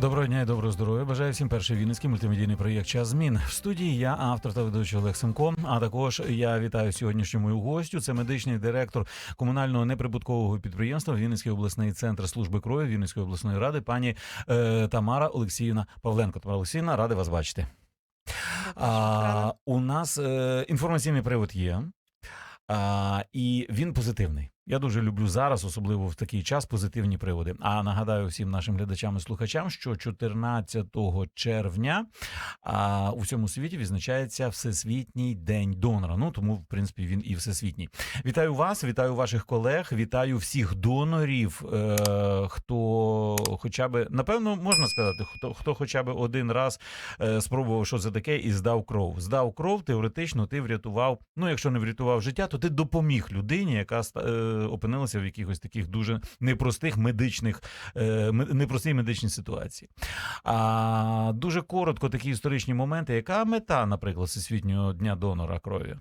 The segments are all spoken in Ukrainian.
Доброго дня і доброго здоров'я. Бажаю всім перший вінницький мультимедійний проєкт Час змін. В студії я автор та ведучий Олег Семко. А також я вітаю сьогоднішню мою гостю. Це медичний директор комунального неприбуткового підприємства Вінницький обласний центр служби крові Вінницької обласної ради, пані е, Тамара Олексіївна Павленко. Тамара Олексіївна, радий вас бачити. А, у нас е, інформаційний привод є, а, і він позитивний. Я дуже люблю зараз, особливо в такий час, позитивні приводи. А нагадаю всім нашим глядачам і слухачам, що 14 червня а, у всьому світі відзначається Всесвітній день донора. Ну тому, в принципі, він і всесвітній. Вітаю вас, вітаю ваших колег, вітаю всіх донорів. Е, хто хоча би напевно можна сказати, хто хто хоча б один раз е, спробував, що це таке, і здав кров. Здав кров, теоретично ти врятував. Ну, якщо не врятував життя, то ти допоміг людині, яка е, опинилася в якихось таких дуже непростих медичних, е, непростій медичній ситуації. А дуже коротко такі історичні моменти. Яка мета, наприклад, Всесвітнього дня донора крові?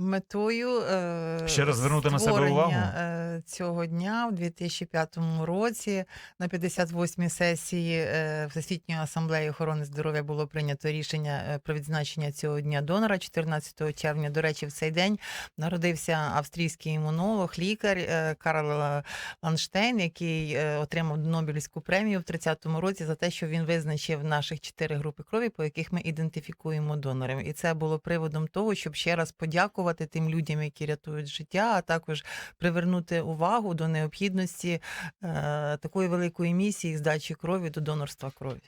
Метою е, Ще раз звернути на себе увагу? е, цього дня в 2005 році на 58-й сесії е, Всесвітньої асамблеї охорони здоров'я було прийнято рішення е, про відзначення цього дня донора 14 червня. До речі, в цей день народився австрійський імунолог, лікар Карл Ланштейн, який отримав Нобелівську премію в 30-му році за те, що він визначив наших чотири групи крові, по яких ми ідентифікуємо донорів. І це було приводом того, щоб ще раз подякувати тим людям, які рятують життя, а також привернути увагу до необхідності е, такої великої місії здачі крові до донорства крові.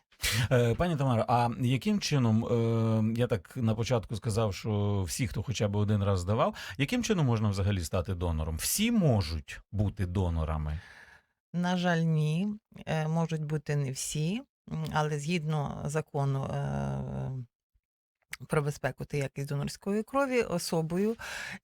Е, Пані Тамара, а яким чином, е, я так на початку сказав, що всі, хто хоча б один раз здавав, яким чином можна взагалі стати донором? Всі можуть бути донорами. На жаль, ні, можуть бути не всі, але згідно закону. Е, Про безпеку та якість донорської крові особою,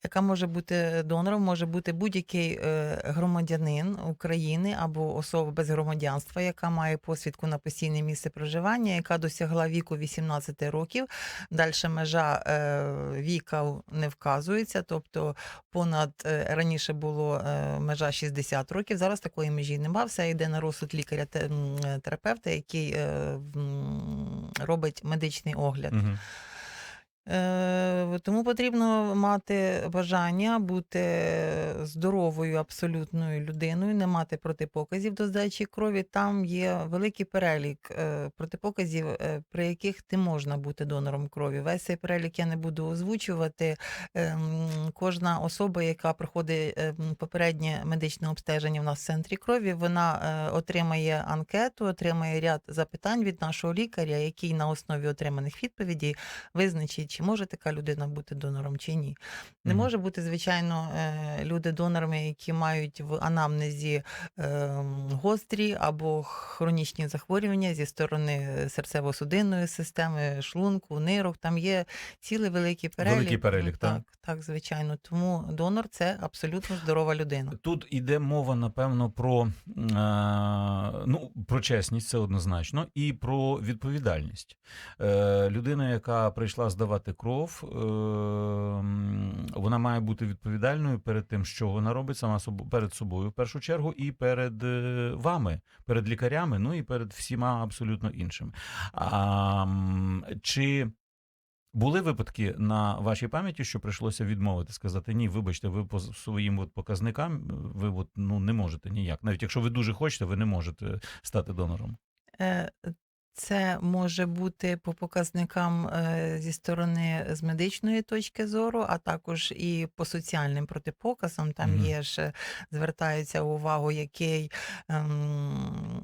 яка може бути донором, може бути будь-який е, громадянин України або особа без громадянства, яка має посвідку на постійне місце проживання, яка досягла віку 18 років. Далі межа е, віка не вказується, тобто понад е, раніше було е, межа 60 років. Зараз такої межі нема. Все йде на розсуд лікаря те- м, е, терапевта, який е, робить медичний огляд. Угу. Е, Тому потрібно мати бажання бути здоровою абсолютною людиною, не мати протипоказів до здачі крові. Там є великий перелік е, протипоказів, е, при яких не можна бути донором крові. Весь цей перелік я не буду озвучувати. Ем, Кожна особа, яка проходить ем, попереднє медичне обстеження в нас в центрі крові, вона отримає анкету, отримає ряд запитань від нашого лікаря, який на основі отриманих відповідей визначить, чи може така людина бути донором чи ні. Не може бути, звичайно, е, люди донорами, які мають в анамнезі ем, гострі або хронічні захворювання зі сторони серцево-судинної системи, шлунку, нирок. Там є цілий великий перелік. Великий перелік, так. так, так, звичайно. Тому донор це абсолютно здорова людина. Тут іде мова, напевно, про, е, ну, про чесність, це однозначно, і про відповідальність. Е, людина, яка прийшла здавати кров, е, вона має бути відповідальною перед тим, що вона робить сама перед собою, в першу чергу, і перед е, вами, перед лікарями, ну і перед всіма абсолютно іншими. А, чи були випадки на вашій пам'яті, що прийшлося відмовити, сказати ні, вибачте, ви по своїм от показникам ви от, ну, не можете ніяк. Навіть якщо ви дуже хочете, ви не можете стати донором. Е, Це може бути по показникам е, зі сторони з медичної точки зору, а також і по соціальним протипоказам. Там Мгм. є ж звертаються увагу, який ем,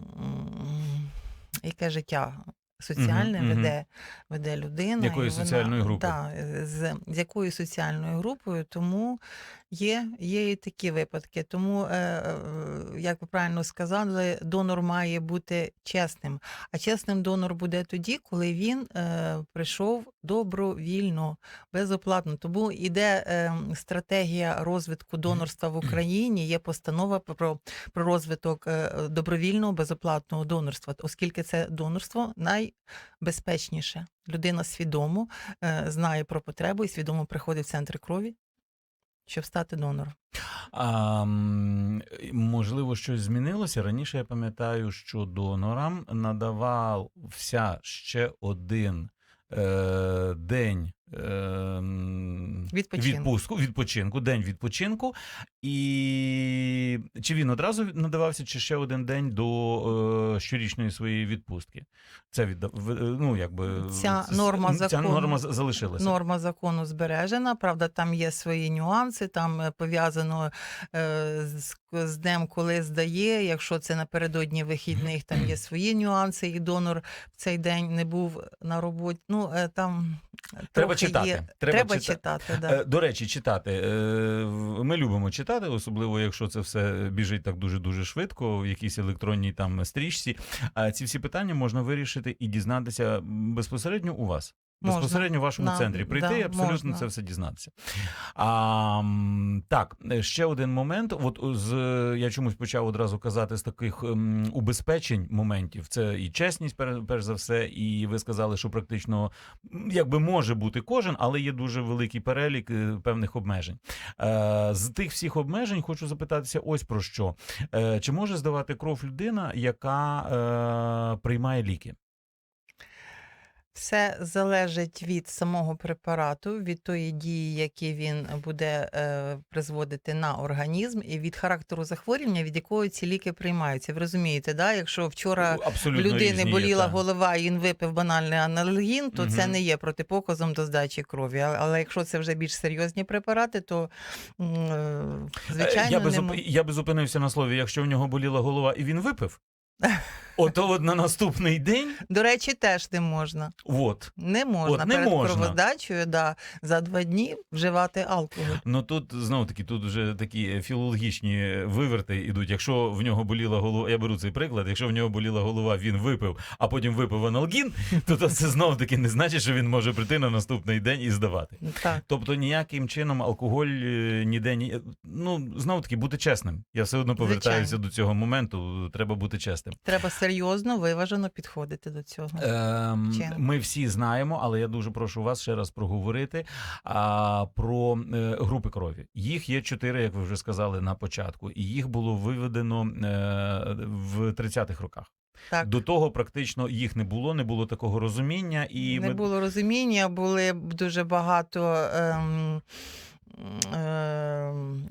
яке життя. Соціальне мгм. веде, веде людина. Вона- соціальної групи? Да, з, з якою соціальною групою, тому є, є і такі випадки. Тому, е, е, як ви правильно сказали, донор має бути чесним. А чесним донор буде тоді, коли він е, прийшов добровільно, безоплатно. Тому іде стратегія розвитку донорства в Україні. Є постанова про, про розвиток добровільного безоплатного донорства, оскільки це донорство найбезпечніше. Людина свідомо знає про потребу і свідомо приходить в центр крові. Щоб стати донором. А, можливо, щось змінилося. Раніше я пам'ятаю, що донорам надавався ще один е, день. Е, м, Відпочинку. Відпустку, відпочинку, день відпочинку. І чи він одразу надавався, чи ще один день до е, щорічної своєї відпустки? Це віддав, ну, якби, Ця норма ця закону- норма залишилася. Норма закону збережена. Правда, там є свої нюанси. Там е, пов'язано е, з, з днем, коли здає. Якщо це напередодні вихідних, там є свої нюанси, і донор в цей день не був на роботі. Ну е, там Треба читати. Є. Треба Треба, читати. читати. да. Е, До речі, читати. Е, Ми любимо читати, особливо якщо це все біжить так дуже дуже швидко, в якійсь електронній там стрічці. А ці всі питання можна вирішити і дізнатися безпосередньо у вас. Можна. Безпосередньо в вашому На- центрі прийти да, і абсолютно можна. це все дізнатися. А, так, е, ще один момент. От з я чомусь почав одразу казати з таких ем, убезпечень моментів. Це і чесність, пер- перш за все, і ви сказали, що практично якби може бути кожен, але є дуже великий перелік е, певних обмежень. Е, з тих всіх обмежень хочу запитатися ось про що. Е, чи може здавати кров людина, яка е, приймає ліки? Все залежить від самого препарату, від тої дії, які він буде е, призводити на організм, і від характеру захворювання, від якого ці ліки приймаються. Ви розумієте, да? якщо вчора в Абсолютно людини різні боліла та. голова, і він випив банальний анальгін, то це не є протипоказом до здачі крові. А- Але якщо це вже більш серйозні препарати, то е, Е, звичайно я би, не я би зупинився на слові, якщо в нього боліла голова і він випив. Ото от на наступний день, до речі, теж не можна. от. Не можна От не перед можна. кровоздачею да, за два дні вживати алкоголь. Ну тут знову таки, тут вже такі філологічні виверти ідуть. Якщо в нього боліла голова, я беру цей приклад. Якщо в нього боліла голова, він випив, а потім випив аналгін, то, то це знову таки не значить, що він може прийти на наступний день і здавати. Так. Тобто ніяким чином алкоголь е, ніде ні. Ну знову таки бути чесним. Я все одно повертаюся Звичайно. до цього моменту. Треба бути чесним. Треба серйозно, виважено підходити до цього. Ем, ми всі знаємо, але я дуже прошу вас ще раз проговорити а, про е, групи крові. Їх є чотири, як ви вже сказали на початку, і їх було виведено е, в 30-х роках. Так. До того практично їх не було, не було такого розуміння, і не ми було розуміння, були дуже багато ем,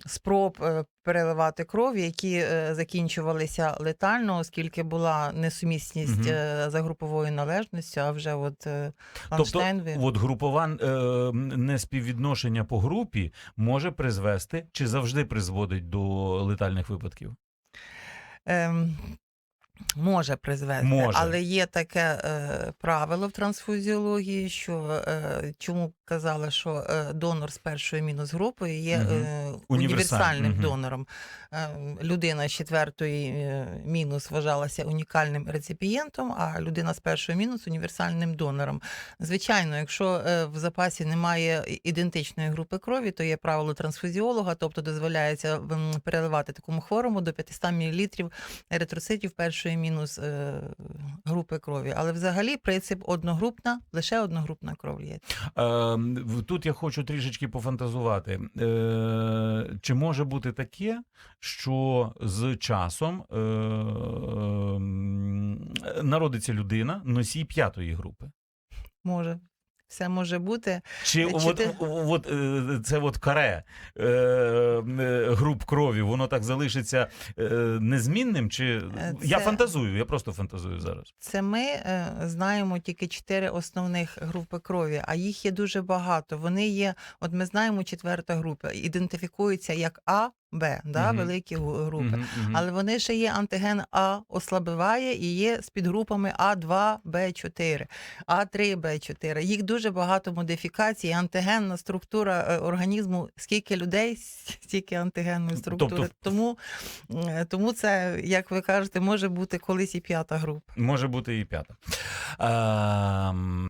спроб е, переливати кров, які е, закінчувалися летально, оскільки була несумісність е, за груповою належністю, а вже от е, Тобто, от групова неспіввідношення по групі може призвести чи завжди призводить до летальних випадків. Ем, Може призвести, Може. але є таке е, правило в трансфузіології, що е, чому казали, що е, донор з першою мінус групою є Мгм. е, універсальним мгм. донором. Е, людина з четвертої е, мінус вважалася унікальним реципієнтом, а людина з першою мінус універсальним донором. Звичайно, якщо е, в запасі немає ідентичної групи крові, то є правило трансфузіолога, тобто дозволяється переливати такому хворому до 500 мл еритроцитів першої мінус е, групи крові. Але взагалі принцип одногрупна, лише одногрупна кров є. Е, Тут я хочу трішечки пофантазувати. Е, Чи може бути таке, що з часом е, м, народиться людина носій п'ятої групи? Може. Все може бути. Чи, Чи от, ти- от, е, це от каре е, е, груп крові, воно так залишиться е, незмінним? Чи Е, я фантазую, я просто фантазую зараз. Це ми е, знаємо тільки чотири основних групи крові, а їх є дуже багато. Вони є, от ми знаємо, четверта група, ідентифікується як А, Б, да, Мгм. великі гу- групи. Мгм, мгм. Але вони ще є антиген А ослабиває і є з підгрупами А2, Б4, А3, Б4. Їх дуже багато модифікацій. Антигенна структура е, організму, скільки людей, стільки антигенної структури. Тобто- Тому, е, тому це, як ви кажете, може бути колись і п'ята група. Може бути і п'ята. Ем,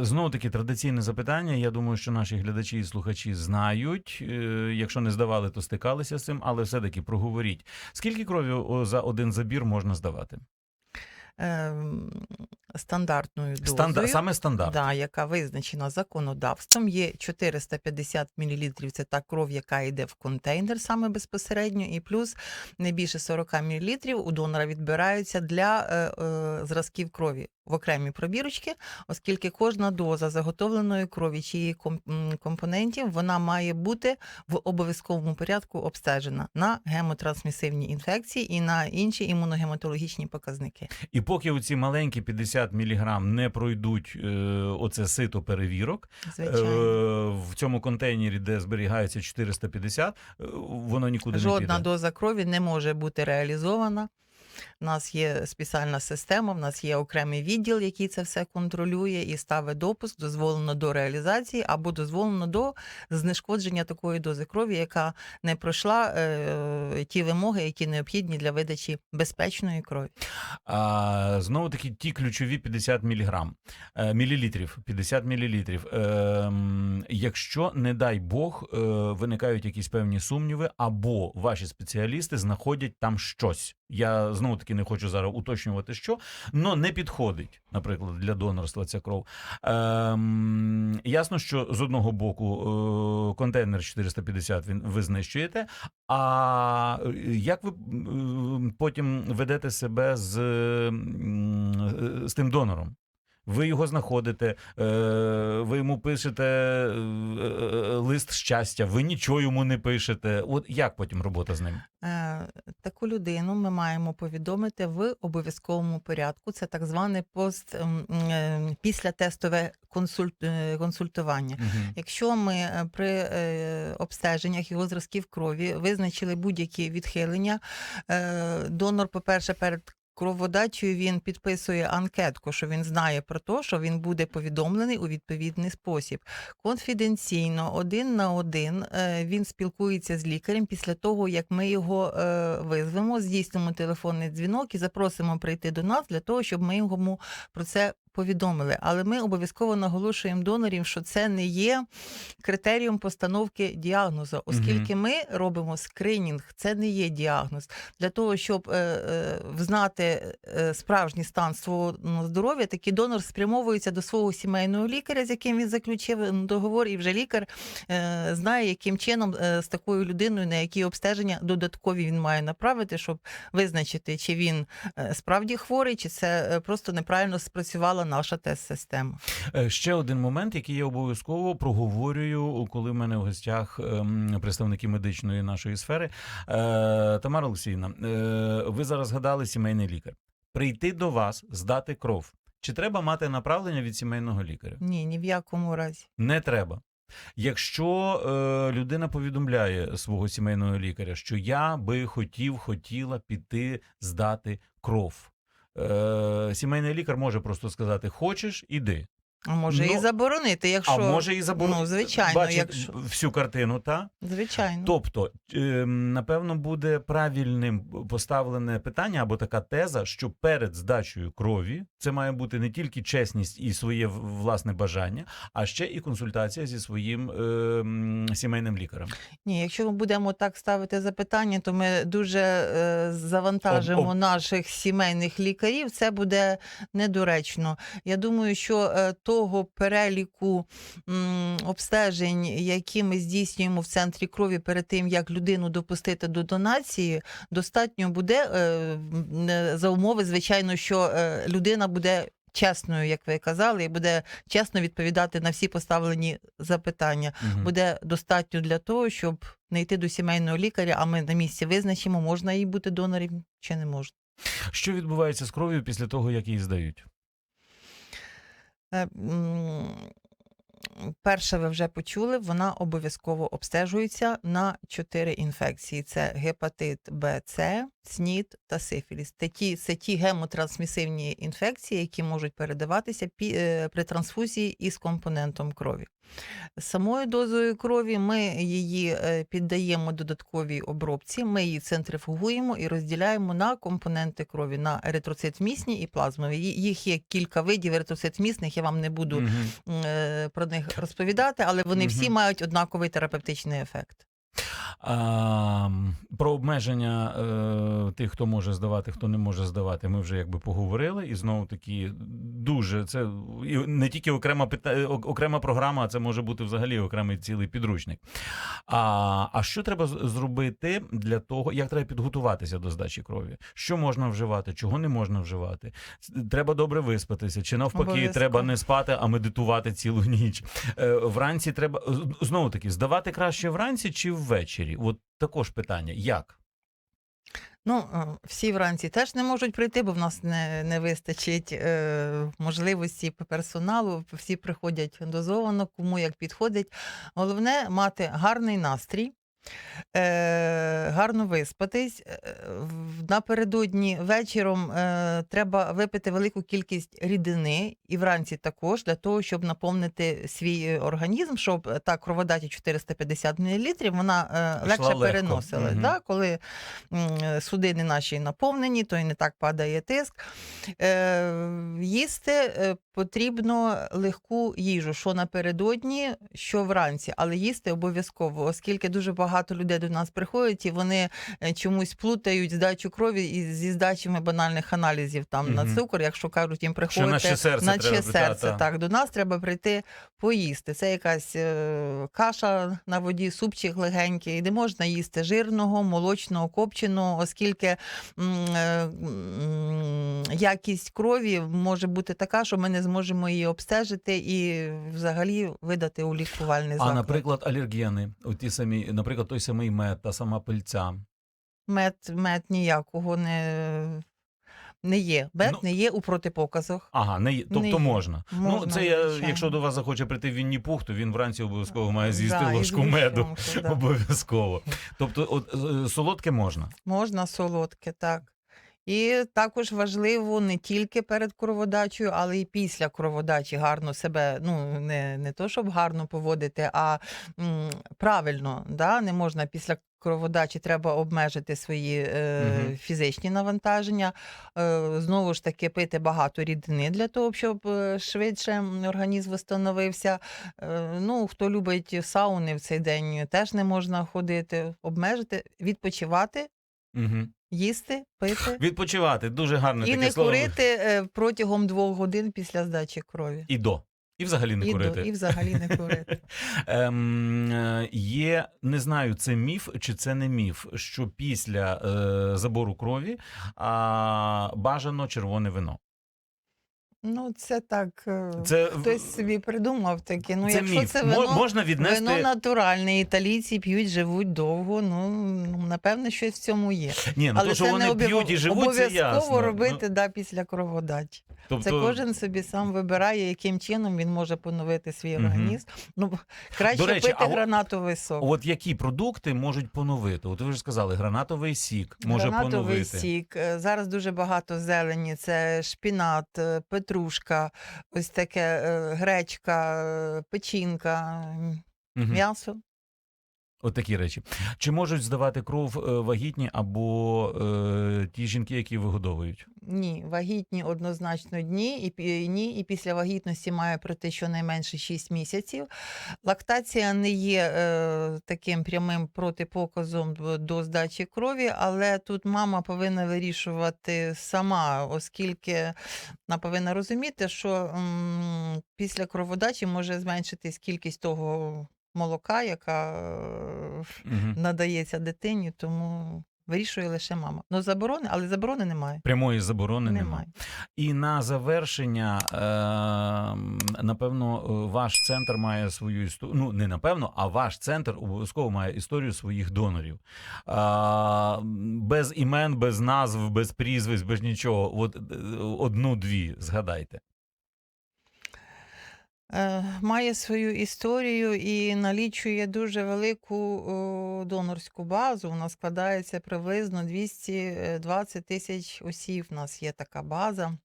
Знову таки традиційне запитання. Я думаю, що наші глядачі і слухачі знають. Е, Якщо не здавали, то стикалися з цим, але все-таки проговоріть. Скільки крові за один забір можна здавати? Стандартною дозою. Стандар... Саме стандарт. Да, яка визначена законодавством, є 450 мл – це та кров, яка йде в контейнер саме безпосередньо, і плюс не більше 40 мл у донора відбираються для е, е, зразків крові в окремі пробірочки, оскільки кожна доза заготовленої крові чи її компонентів вона має бути в обов'язковому порядку обстежена на гемотрансмісивні інфекції і на інші імуногематологічні показники. І поки оці маленькі 50 мг не пройдуть е, оце сито перевірок, Звичайно. е, в цьому контейнері, де зберігається 450, е, воно нікуди не Жодна доза крові не може бути реалізована. У нас є спеціальна система, в нас є окремий відділ, який це все контролює і ставить допуск, дозволено до реалізації або дозволено до знешкодження такої дози крові, яка не пройшла е, ті вимоги, які необхідні для видачі безпечної крові. А, знову таки, ті ключові 50 мг, е, мілілітрів, 50 мілілітрів. Е, якщо, не дай Бог, е, виникають якісь певні сумніви, або ваші спеціалісти знаходять там щось. Я знову не хочу зараз уточнювати, що, але не підходить, наприклад, для донорства ця кров. Ем, ясно, що з одного боку е, контейнер 450 він ви знищуєте. А е, як ви потім ведете себе з, м, з тим донором? Ви його знаходите, е, ви йому пишете е, е, лист щастя, ви нічого йому не пишете. От як потім робота з ним? Таку людину ми маємо повідомити в обов'язковому порядку. Це так зване пост ем, е, післятестове консульт, е, консультування. Якщо ми при обстеженнях його зразків крові визначили будь-які відхилення, донор, по-перше, перед кроводачею він підписує анкетку, що він знає про те, що він буде повідомлений у відповідний спосіб. Конфіденційно, один на один, е, він спілкується з лікарем після того, як ми його е, визвемо, здійснимо телефонний дзвінок і запросимо прийти до нас для того, щоб ми йому про це повідомили. Але ми обов'язково наголошуємо донорів, що це не є критерієм постановки діагнозу, оскільки ми робимо скринінг, це не є діагноз. Для того, щоб е, е, взнати е, справжній стан свого ну, здоров'я, такий донор спрямовується до свого сімейного лікаря, з яким він заключив договор, і вже лікар е, знає, яким чином е, з такою людиною, на які обстеження додаткові він має направити, щоб визначити, чи він е, справді хворий, чи це е, просто неправильно спрацювала наша тест-система. Е, Ще один момент, який я обов'язково проговорюю, коли в мене в гостях ем, представники медичної нашої сфери. Е, Тамара Олексіївна, е, ви зараз згадали сімейний лікар. Прийти до вас, здати кров. Чи треба мати направлення від сімейного лікаря? Ні, ні в якому разі. Не треба. Якщо е, людина повідомляє свого сімейного лікаря, що я би хотів, хотіла піти здати кров. Е, сімейний лікар може просто сказати: хочеш, іди. А може Ну, і заборонити, якщо а може і заборонити. ну, звичайно, Бачить якщо- всю картину, та? звичайно. Тобто, е, напевно, буде правильним поставлене питання або така теза, що перед здачею крові це має бути не тільки чесність і своє власне бажання, а ще і консультація зі своїм е, сімейним лікарем. Ні, якщо ми будемо так ставити запитання, то ми дуже е, завантажимо Об- об- наших сімейних лікарів. Це буде недоречно. Я думаю, що е, того переліку обстежень, які ми здійснюємо в центрі крові перед тим, як людину допустити до донації, достатньо буде е, е, за умови, звичайно, що е, людина буде. Чесною, як ви казали, і буде чесно відповідати на всі поставлені запитання Мгм. буде достатньо для того, щоб не йти до сімейного лікаря, а ми на місці визначимо, можна їй бути донором чи не можна. Що відбувається з кров'ю після того, як її здають? Е, м, Перше, ви вже почули, вона обов'язково обстежується на чотири інфекції: це гепатит Б, С, СНІД та сифіліс. Це ті, це ті гемотрансмісивні інфекції, які можуть передаватися е, при трансфузії із компонентом крові. Самою дозою крові ми її е, піддаємо додатковій обробці, ми її центрифугуємо і розділяємо на компоненти крові на еритроцитмісні і плазмові. Їх є кілька видів еритроцитмісних, я вам не буду е, про них розповідати, але вони всі мають однаковий терапевтичний ефект. А, про обмеження е, тих, хто може здавати, хто не може здавати, ми вже якби поговорили. І знову таки дуже це і не тільки окрема пита- окрема програма, а це може бути взагалі окремий цілий підручник. А, а що треба зробити для того, як треба підготуватися до здачі крові? Що можна вживати, чого не можна вживати? Треба добре виспатися, чи навпаки, Обов'язково. треба не спати, а медитувати цілу ніч. Е, Вранці треба знову таки здавати краще вранці чи ввечері? От також питання: як? Ну, е, всі вранці теж не можуть прийти, бо в нас не, не вистачить е, можливості персоналу. Всі приходять дозовано, кому як підходить. Головне мати гарний настрій. Е, гарно виспатись. Е, Напередодні вечором е, треба випити велику кількість рідини і вранці також для того, щоб наповнити свій організм, щоб е, та кроводача 450 мл, вона е, легше легко. переносила. Мгм. Да? Коли е, судини наші наповнені, то і не так падає тиск. Е, їсти е, потрібно легку їжу, що напередодні, що вранці, але їсти обов'язково, оскільки дуже багато людей до нас приходять і вони е, чомусь плутають здачу крові із зі здачами банальних аналізів там на цукор, якщо кажуть їм Що приходити наче серце наче треба серце. та, та. Так, до нас треба прийти поїсти. Це якась е, каша на воді, супчик легенький, де можна їсти жирного, молочного, копченого, оскільки м, е, якість крові може бути така, що ми не зможемо її обстежити і взагалі видати у лікувальний А, заклад. наприклад, алергени, ті самі, наприклад, той самий мед, та сама пильця. Мед, мед ніякого не, не є. Мед Ну, не є у протипоказах. Ага, не, є- тобто Не є. можна. Ну, це я, звичайно. якщо до вас захоче прийти Вінні Пух, то він вранці обов'язково має з'їсти Да, ложку меду. да. Обов'язково. Тобто, от солодке можна. Можна солодке, так. І також важливо не тільки перед кроводачею, але й після кроводачі гарно себе, ну не, не то, щоб гарно поводити, а м, правильно. Да? Не можна після кроводачі треба обмежити свої е, Мгм. фізичні навантаження. Е, знову ж таки, пити багато рідини для того, щоб е, швидше організм встановився. Е, ну, хто любить сауни в цей день, теж не можна ходити, обмежити, відпочивати Угу. Їсти, пити Відпочивати дуже гарне і таке не слово. курити е, протягом двох годин після здачі крові. І до. І взагалі не і, до- курити. і взагалі не курити. Ем, е, є, не знаю, це міф чи це не міф, що після е, забору крові а, бажано червоне вино. Ну, це так. е, Це, Хтось собі придумав таке. Ну, це якщо міф. це вино, можна віднести. вино натуральне, італійці п'ють, живуть довго. Ну, ну, напевне, щось в цьому є. Ні, ну Але то, що це вони не обов- п'ють і живуть, це обов'язково ясно. робити Ну, да, після кроводачі. тобто, Це кожен собі сам вибирає, яким чином він може поновити свій організм. Ну, краще речі, пити а гранатовий сок. От які продукти можуть поновити? От ви вже сказали, гранатовий сік може Гранатовий поновити. сік. Е, Зараз дуже багато зелені. Це шпінат, е, петрушка, ось таке е, гречка, е, печінка, м'ясо. От речі. Чи можуть здавати кров е, вагітні або е, ті жінки, які вигодовують? Ні, вагітні однозначно дні, і ні, і після вагітності має пройти щонайменше 6 місяців. Лактація не є е, таким прямим протипоказом до здачі крові, але тут мама повинна вирішувати сама, оскільки вона повинна розуміти, що м, після кроводачі може зменшитись кількість того молока, яка Угу. надається дитині, тому вирішує лише мама. Ну, заборони, але заборони немає. Прямої заборони немає. Немає. І на завершення, е, напевно, е, ваш центр має свою історію. Ну, не напевно, а ваш центр обов'язково має історію своїх донорів. Без імен, без назв, без прізвищ, без нічого. От е, одну-дві згадайте. Е, Має свою історію і налічує дуже велику донорську базу. Вона складається приблизно 220 тисяч осіб. У нас є така база.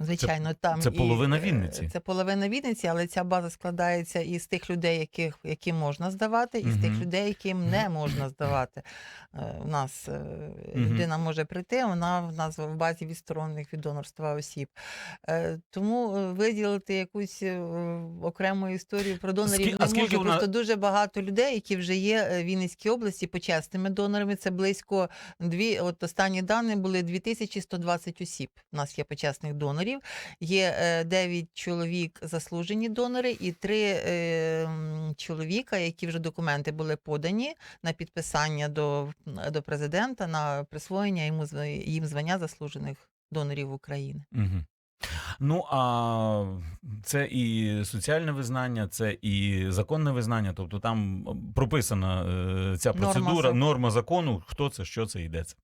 Звичайно, там це і, половина е, Вінниці. Це половина Вінниці, але ця база складається із тих людей, яких які можна здавати, і з тих людей, яким не можна здавати. Е, У нас е, людина може прийти, вона в нас в базі відсторонених від донорства осіб. Тому виділити якусь окрему історію про донорів Скі- не можу. вона- Просто дуже багато людей, які вже є в Вінницькій області почесними донорами. Це близько дві. От останні дані були 2120 осіб. У нас є почесних донорів. Є е, 9 чоловік заслужені донори і 3 е, чоловіка, які вже документи були подані на підписання до, до президента на присвоєння йому їм звання заслужених донорів України. Угу. Ну а це і соціальне визнання, це і законне визнання. Тобто там прописана е, ця процедура, закону. норма закону, хто це, що це йдеться.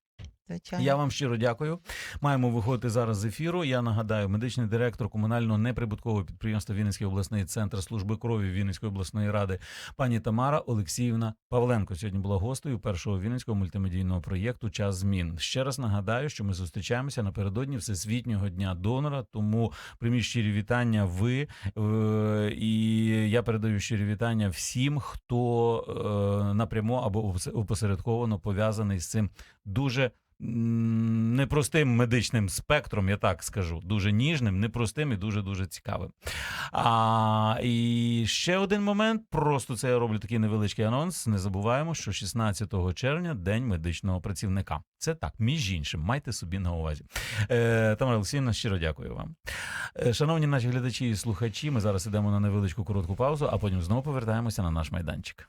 Звичайно. Я вам щиро дякую. Маємо виходити зараз з ефіру. Я нагадаю, медичний директор комунального неприбуткового підприємства Вінницький обласний центр служби крові Вінницької обласної ради пані Тамара Олексіївна Павленко. Сьогодні була гостею першого вінницького мультимедійного проєкту Час змін. Ще раз нагадаю, що ми зустрічаємося напередодні Всесвітнього дня донора. Тому прийміть щирі вітання ви. Е, І я передаю щирі вітання всім, хто е, напряму або опос- опосередковано пов'язаний з цим дуже непростим медичним спектром, я так скажу, дуже ніжним, непростим і дуже дуже цікавим. А і ще один момент. Просто це я роблю такий невеличкий анонс. Не забуваємо, що 16 червня день медичного працівника. Це так, між іншим, майте собі на увазі. Е, Тамара Олексіївна, щиро дякую вам. Е, Шановні наші глядачі і слухачі, ми зараз ідемо на невеличку коротку паузу, а потім знову повертаємося на наш майданчик.